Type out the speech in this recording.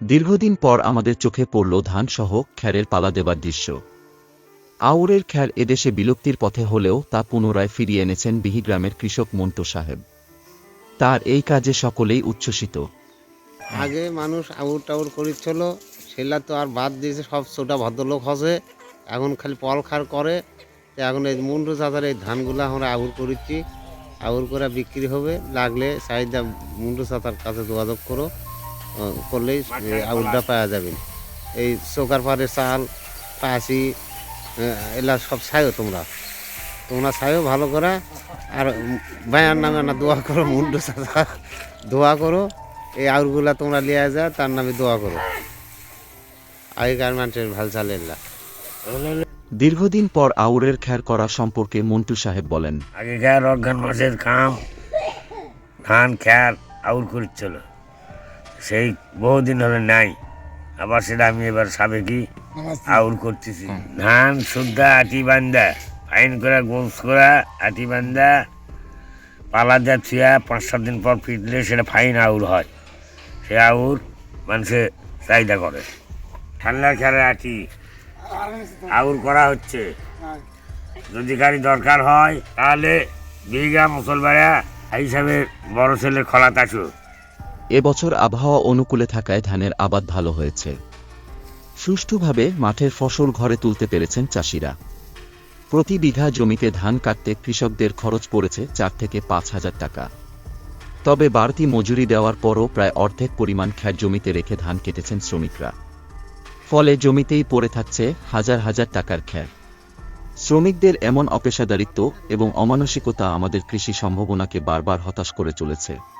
দীর্ঘদিন পর আমাদের চোখে পড়ল ধানসহ খ্যারের পালা দেবার দৃশ্য। আউরের খ্যার এদেশে বিলুপ্তির পথে হলেও তা পুনরায় ফিরিয়ে এনেছেন বিহিগ্রামের কৃষক মন্টু সাহেব। তার এই কাজে সকলেই উচ্ছ্বসিত। আগে মানুষ আউর টাউর করিচ্ছিল, সেলা তো আর বাদ দিয়েছে, সব ছোটা ভদ্রলোক হসে। এখন খালি পল খার করে এখন এই মুন্ডু চাঁদার এই ধানগুলো আমরা আউর করিচ্ছি। আউর করে বিক্রি হবে, লাগলে চাহিদা মুন্ডু চাঁদার কাছে যোগাযোগ করো। করলেই এই আউরটা পাওয়া যাবে। এই চোকার পাড়ে চাল পাসি এলা সব ছাইও তোমরা। তোমরা ছাইও ভালো করা আর বায়ার নামে না দোয়া করো মুন্ডু চাঁদা দোয়া করো। এই আউরগুলা তোমরা লিয়ে যা তার নামে দোয়া করো। আগেকার মানুষের ভালো চালে এলা? দীর্ঘদিন পর আউরের খ্যার করা সম্পর্কে মন্টু সাহেব বলেন আগেকার অজ্ঞান মাসের কাম ধান খ্যার আউর করছিল সেই বহুদিন হলে নাই। আবার সেটা আমি এবার সাবেকি আউর করতেছি। ধান শুদ্ধা আটি বান্দা। ফাইন করা গোস করা আটি বান্দা। পালা যা থুয়া পাঁচ সাত দিন পর ফিটলে সেটা ফাইন আউর হয়। সে আউর মানুষে চাহিদা করে। ঠান্ডার খেলে আটি। আউর করা হচ্ছে। যদি গাড়ি দরকার হয় তাহলে বিঘা মুসলমারা হিসাবে বড় ছেলে খলাত আসো এবছর আবহাওয়া অনুকূলে থাকায় ধানের আবাদ ভালো হয়েছে। সুষ্ঠুভাবে মাঠের ফসল ঘরে তুলতে পেরেছেন চাষিরা। প্রতি বিঘা জমিতে ধান কাটতে কৃষকদের খরচ পড়েছে চার থেকে পাঁচ হাজার টাকা। তবে বাড়তি মজুরি দেওয়ার পরও প্রায় অর্ধেক পরিমাণ খ্যার জমিতে রেখে ধান কেটেছেন শ্রমিকরা। ফলে জমিতেই পড়ে থাকছে হাজার হাজার টাকার খ্যার শ্রমিকদের এমন অপেশাদারিত্ব এবং অমানসিকতা আমাদের কৃষি সম্ভাবনাকে বারবার হতাশ করে চলেছে।